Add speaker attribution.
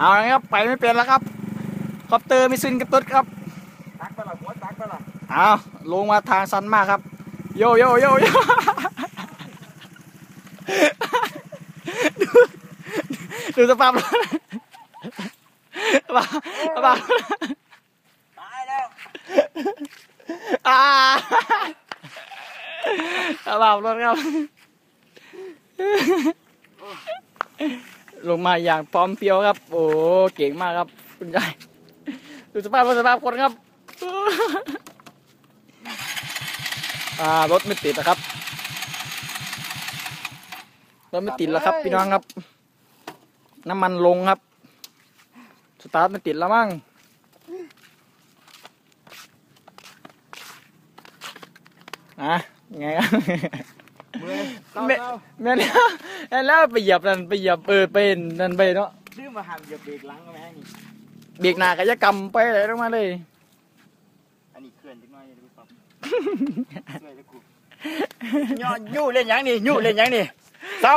Speaker 1: เอาละครับไปไม่เป็นแล้วครับคอปเตอร์ไม่ซินกระตุ้ดครับ
Speaker 2: ตักไปละหัวตักไปละ
Speaker 1: เอาลงมาทางสันมากครับ โยโยโยโยดูดูสภาพรถสภาพสภาพ
Speaker 2: ตายแล้ว
Speaker 1: อ่าสภาพรถครับ ลงมาอย่างพร้อมเพรียวครับ โอ้เก่งมากครับ คุณยายดูสภาพรถสภาพคนครับอ่ารถไม่ติดนะครับรถไม่ติดแล้วครับพี่น้องครับ น้ำมันลงครับ สตาร์ทไม่ติดแล้วมั้งอะยังไงครับ
Speaker 2: เมื่อยเต้า
Speaker 1: ไม่
Speaker 2: เต้า
Speaker 1: แม่นแล้วแม่น แล้วไปเหยียบนั่นไปเหยียบเออไปนั่นไปเนาะ
Speaker 2: ซื้อมาหั่นเหยียบเบรกหลังก็ไม่ให้นี่
Speaker 1: เบรกหน้ากายกรรมไปอะไรลงมาเลย
Speaker 2: อันนี้เคลื่อนจังหน่อยดูครับเมื่อยแล้วกูย่อยู่เล่นหยังนี่ยู่เล่นหยังนี่เต้า